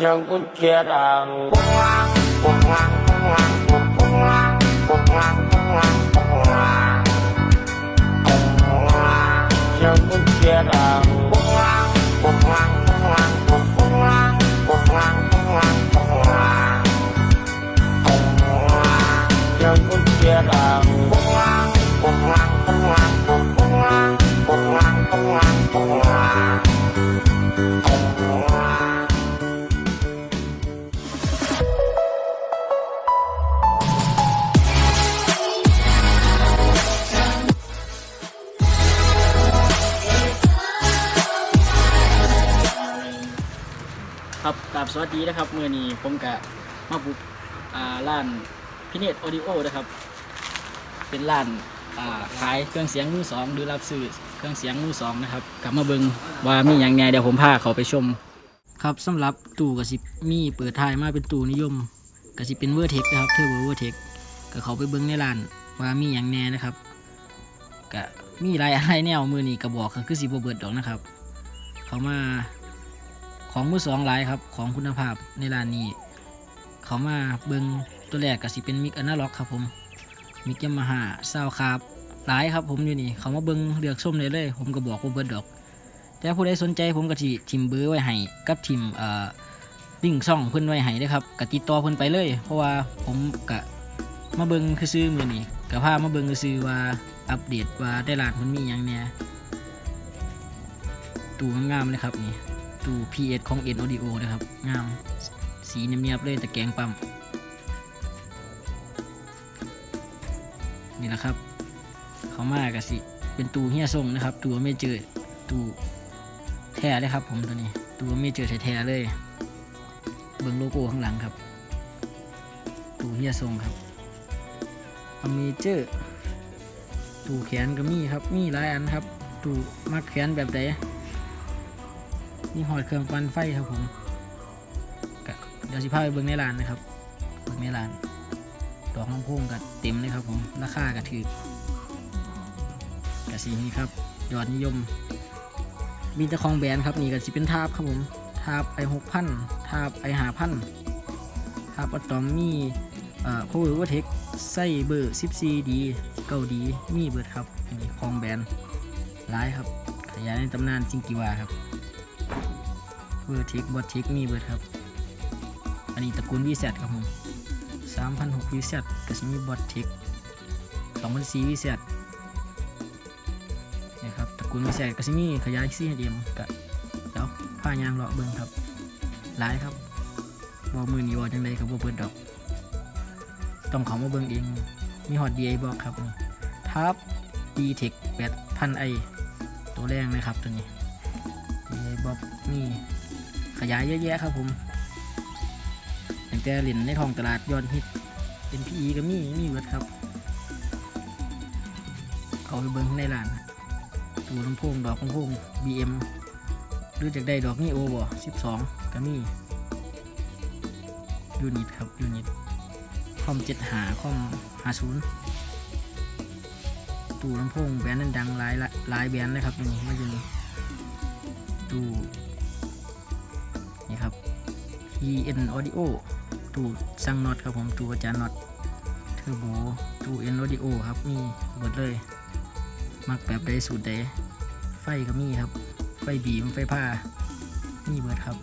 เสียงกุญแจดังปุ้งลังปุ้งลังปุ้งลังปุ้งปุ้งลังปุ้งลังปุ้งลังปุ้งลังปุ้งลังเสียงกุญแจดังปุ้งลังปุ้งลังปุ้งลังปุ้งปุ้งลังปุ้งลังปุ้งลังปุ้งลังปุ้งลังเสียงกุญแจดังปุ้งลังปุ้งลังปุ้งลังปุ้งปุ้งลังปุ้งลังปุ้งลังปุ้งลังปุ้งลัง ครับกราบสวัสดีนะครับมื่อนี้ผมกะมาบุกอ่าร้านพิเนตออดิโอนะครับ เป็นร้านอ่าขายเครื่องเสียงมือสองหรือรับซื้อเครื่องเสียงมือสองนะครับกลับมาเบิงว่ามีอย่างไงเดี๋ยวผมพาเขาไปชม ครับสำหรับตู้กระสิมีเปิดท้ายมาเป็นตู้นิยมกระสิเป็นเวอร์เทคนะครับเทอร์โบเวอร์เทคก็เขาไปเบิงในร้านว่ามีอย่างแน่นะครับก็มีหลายอะไรแนวมือนี้กระบอกก็คือสีบเบิดดอกนะครับ เขามา ของมือสองหลายครับของคุณภาพในร้านนี้ เขามาเบิงตัวแรกก็สิเป็นมิกอนาล็อกครับผมมิกยามาฮ่าซาวคาบหลายครับผมอยู่นี่ เขามาเบิงเลือกส้มเลยเลย ผมก็บอกว่าเบิดดอก แต่ผู้ใดสนใจผมก็สิทิมเบอร์ไว้ให้กับทิมเอ่อลิงก์ช่องเพิ่อนไว้ให้ด้ครับกติดต่อเพิ่นไปเลย เพราะว่าผมกะมาเบิงคือซื้อมือนี่ก็พามาเบิงคือซื้อว่าอัปเดตว่าได้ร้านมันมีหยังเนี่ยตู้งามๆเลยครับนี่ ตู้ PS ของ N Audio นะครับ งาม สีเนียบๆเลยแต่แกงปั๊ม นี่แหละครับ เขามากะสิ เป็นตู้เฮียทรงนะครับ ตัวไม่เจอตู้แท้เลยครับผมตัวนี้ ตัวไม่เจอแท้ๆเลย เบิ่งโลโก้ข้างหลังครับ ตู้เฮียทรงครับอเมเจอร์ตู้แขนก็มีครับ มีหลายอันครับ ตู้มักแขนแบบใด นี่หอดเครื่องปั่นไฟครับผมก็เดี๋ยวสิพาไปเบิ่งในร้านนะครับเบิ่งในร้าน ดอกลำโพงก็เต็มเลยครับผมราคาก็ถือกสีนี้ครับ ยอดนิยม มีแต่ของแบรนด์ครับนี่ก็สิเป็นทาบครับผมทาบไอหกพันทาบไอหาพันทาบอะตอมมีเอ่อโคเวอร์เทคไส้เบอร์14ดีเก้าดีมีเบิร์ดครับนี่ของแบรนด์หลายครับขยายในตำนานจิงกิวาครับ เวอร์ทิกบอทิกมีเบิร์ดครับ อันนี้ตระกูลวีเซครับผม3,006วีเซก็จะมีบอทิก2,004วีเซนี่ครับตระกูลวีเซก็จะมีขยายซีเดียมกับเดี๋ยวผ้ายางเลาะเบิ้งครับหลายครับบอมือนี้บอจังไดกับบอเปิดดอก ต้องเขามาเบิ้งเอง มีฮอตดีไอบอกครับทับดีเทค8,000ไอตัวแรงเลยครับตัวนี้ดีไอบอกนี่ ขยายเยอะแยะครับผมอย่างแต่เหรียญในทองตลาดยอดฮิตเป็นพีก็มีมีเวิร์ดครับเขาไปเบิ้งในร้านตู้ลำโพงดอกลำโพง BM หรือจากได้ดอกนี่โอบ่12ก็มียูนิตครับยูนิตคอม7หาคอม50ตู้ลำโพงแบรนด์นั้นดังหลายหลายแบรนด์เลยครับนี่มาอยู่นี่ตู้ นี่ครับ EN Audio ตู้สั่งน็อตครับผมตู้อาจารย์น็อตเทอร์โบตู้ N Audio ครับ มีหมดเลย มักแบบใดสูตรใดไฟก็มีครับ ไฟบีมไฟผ้ามีเบิดครับ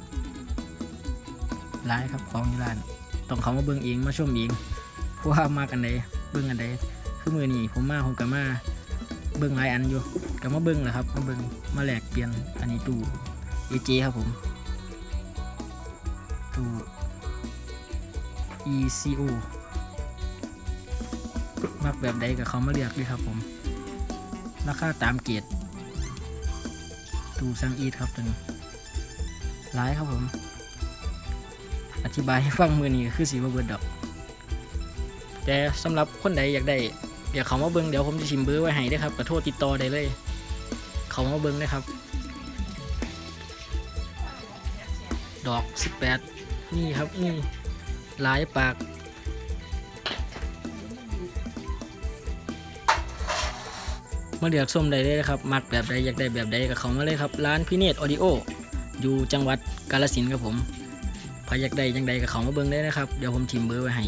ร้ายครับของอยู่ร้านต้องเขามาเบิ่งเองมาชมเองเพราะว่ามากันใดเบิ่งกันใดคือมือนี้ผมมาผมกับมาเบิ่งหลายอันอยู่กับมาเบิ่งแหละครับมาเบิ่งมาแลกเปลี่ยนอันนี้ตู้ AJ ครับผม ตู ECO มักแบบใดกับเขามาเลือกด้วยครับผม ราคาตามเกรดตู้ซังอีทครับตัวนี้ร้ายครับผม อธิบายให้ฟังมือนี้คือสีบเบิร์ดดอก แต่สำหรับคนใดอยากได้อยากเขามาเบิ้งเดี๋ยวผมจะชิมเบอร์ไว้ให้เด้วยครับกระโทษติดต่อได้เลย เขามาเบิ้งได้ครับ ดอก 18 นี่ครับนี่หลายปากมาเลือกส้มได้เลยครับ มักแบบใดอยากได้แบบใดกับเขามาเลยครับ ร้านพิเนตออดิโอ อยู่จังหวัดกาลสินครับผมใครอยากได้ยังใดกับเขามาเบิ้งได้นะครับ เดี๋ยวผมทิมเบอร์ไว้ให้